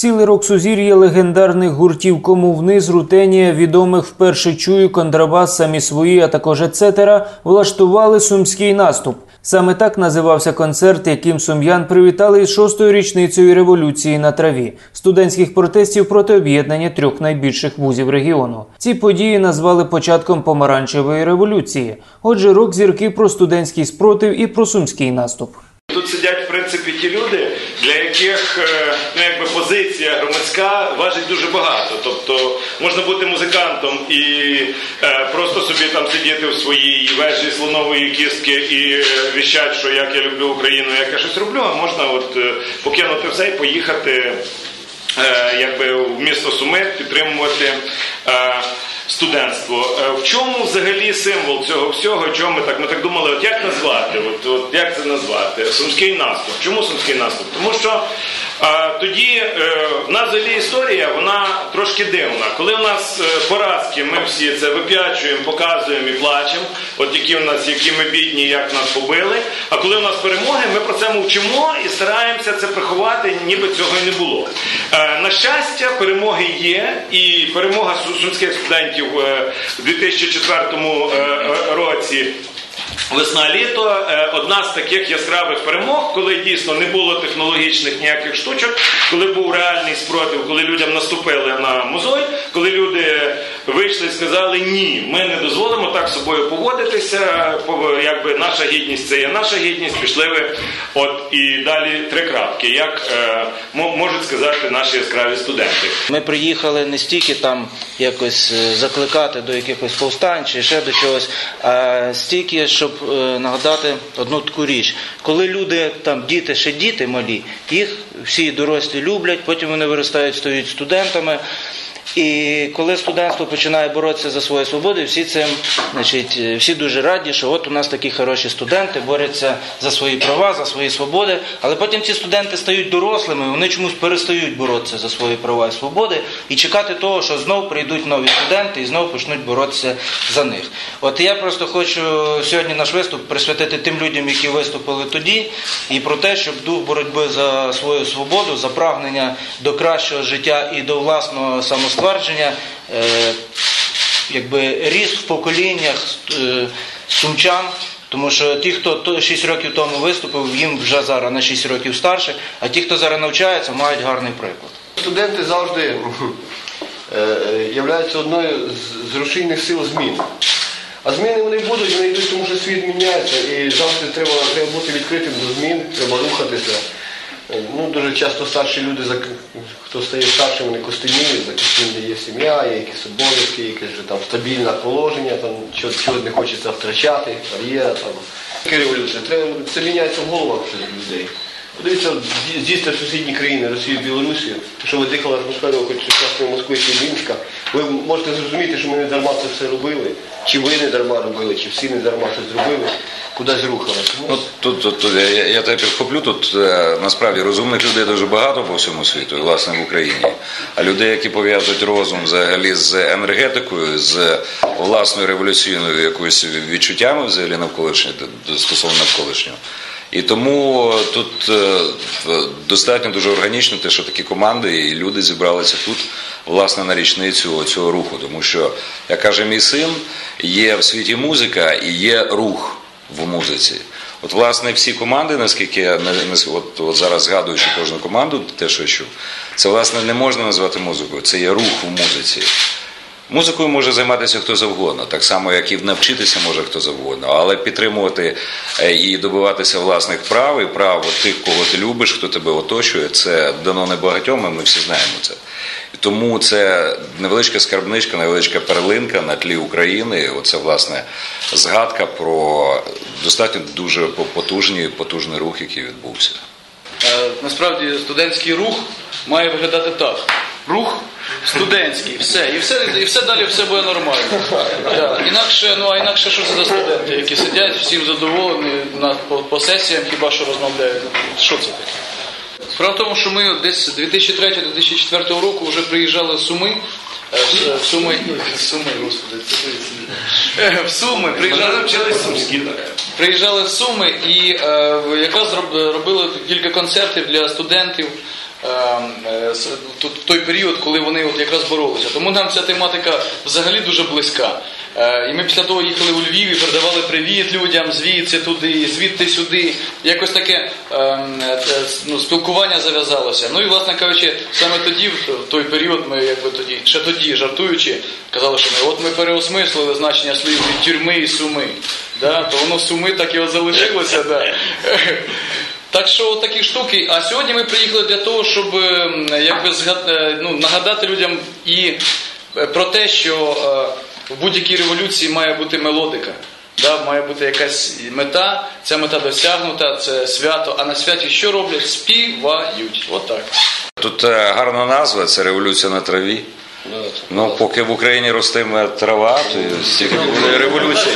Цілий рок сузір'я легендарних гуртів Кому вниз, Рутенія, відомих вперше чую, контрабас, самі свої, а також ецетера, влаштували сумський наступ. Саме так називався концерт, яким сум'ян привітали із шостою річницею революції на траві студентських протестів проти об'єднання трьох найбільших вузів регіону. Ці події назвали початком помаранчевої революції. Отже, рок зірки про студентський спротив і про сумський наступ. Тут сидять, в принципі, ті люди, для яких е, ну, якби позиція громадська важить дуже багато. Тобто можна бути музикантом і е, просто собі там сидіти в своїй вежі слонової кістки і е, віщати, що як я люблю Україну, як я щось роблю, а можна от покинути все і поїхати якби в місто Суми, підтримувати. Студентство. Е, В чому взагалі символ цього всього? Чому ми так? Ми так думали, от як назвати? От, от як це назвати? Сумський наступ. Чому сумський наступ? Тому що е, тоді е, в нас взагалі історія вона трошки дивна. Коли у нас поразки, ми всі це вип'ячуємо, показуємо і плачемо. От які у нас, які ми бідні, як нас побили. А коли у нас перемоги, ми про це мовчимо і стараємося це приховати, ніби цього і не було. На щастя, перемоги є, і перемога сумських студентів е, у 2004 е, році. Весна-літо е, одна з таких яскравих перемог, коли дійсно не було технологічних ніяких штучок, коли був реальний спротив, коли людям наступили на мозоль, коли люди вийшли і сказали ні, ми не дозволимо так з собою поводитися. по- Якби наша гідність це є наша гідність. Пішли ви, от і далі три крапки, як е, мо- можуть сказати наші яскраві студенти. Ми приїхали не стільки там якось е, закликати до якихось повстань чи ще до чогось, а стільки, щоб е, нагадати одну таку річ. Коли люди, там діти, ще діти малі, їх всі дорослі люблять, потім вони виростають, стають студентами. І коли студентство починає боротися за свої свободи, всі цим, значить, е, всі дуже раді, що от у нас такі хороші студенти борються за свої права, за свої свободи. Але потім ці студенти стають дорослими, вони чомусь перестають боротися за свої права і свободи і чекати того, що знов прийдуть нові студенти і знов почнуть боротися за них. От я просто хочу сьогодні наш виступ присвятити тим людям, які виступили тоді, і про те, щоб дух боротьби за свою свободу, за прагнення до кращого життя і до власного самоствердження, е, якби ріс в поколіннях е, сумчан. Тому що ті, хто 6 років тому виступив, їм вже зараз на 6 років старше, а ті, хто зараз навчається, мають гарний приклад. Студенти завжди е, являються одною з рушійних сил змін. А зміни вони будуть, вони йдуть, тому що світ міняється і завжди треба, треба бути відкритим до змін, треба рухатися. Е, Ну, дуже часто старші люди, хто стає старшим, вони костеніють, за костюм є сім'я, є якісь обов'язки, якесь вже там стабільне положення, там чого, чого не хочеться втрачати, кар'єра там. Революція. Треба, це міняється в головах людей. Подивіться, з'їсти сусідні країни, Росію, Білорусі, що ви дихали атмосферу хоч сучасної Москви чи Мінська, ви можете зрозуміти, що ми не дарма це все робили, чи ви не дарма робили, чи всі не дарма це зробили, кудись рухалися. Ну, тут, тут, тут я, я тебе підхоплю, тут е, насправді розумних людей дуже багато по всьому світу, і власне в Україні. А людей, які пов'язують розум взагалі з енергетикою, з власною революційною якоюсь відчуттями взагалі навколишнього, стосовно навколишнього. І тому тут е, достатньо дуже органічно те, що такі команди і люди зібралися тут, власне, на річницю цього руху. Тому що, як каже мій син, є в світі музика і є рух в музиці. От, власне, всі команди, наскільки я от, от зараз згадуючи кожну команду, те, що я чув, це власне не можна назвати музикою, це є рух в музиці. Музикою може займатися хто завгодно, так само, як і навчитися може хто завгодно, але підтримувати е, і добиватися власних прав і прав тих, кого ти любиш, хто тебе оточує, це дано небагатьом, і ми всі знаємо це. Тому це невеличка скарбничка, невеличка перлинка на тлі України. Оце власне згадка про достатньо дуже потужний, потужний рух, який відбувся. Е, Насправді студентський рух має виглядати так. Рух студентський, все. І все, і все далі все буде нормально. Да. Інакше, ну а інакше що це за студенти, які сидять, всім задоволені на, по, по сесіям, хіба що розмовляють. Що це таке? Справа в тому, що ми десь 2003-2004 року вже приїжджали в Суми. е, в- В Суми, в Суми, господи, це Е, в Суми приїжджали. Приїжджали в Суми і е, якраз роб- робили кілька концертів для студентів е, в той період, коли вони от якраз боролися. Тому нам ця тематика взагалі дуже близька. Е, І ми після того їхали у Львів і передавали привіт людям звідси туди, звідти сюди. Якось таке ем, е, е, ну, спілкування зав'язалося. Ну і власне кажучи, саме тоді, в той період, ми якби тоді, ще тоді жартуючи, казали, що ми от ми переосмислили значення слів від тюрми і суми. Да? То воно суми так і от залишилося. Да. Так що такі штуки. А сьогодні ми приїхали для того, щоб ем, якби згад- е, ну, нагадати людям і е, про те, що е, в будь-якій революції має бути мелодика. Да, має бути якась мета, ця мета досягнута, це свято, а на святі що роблять? Співають. Отак. Тут е, гарна назва це революція на траві. Ну, поки в Україні ростиме трава, то стільки буде революція.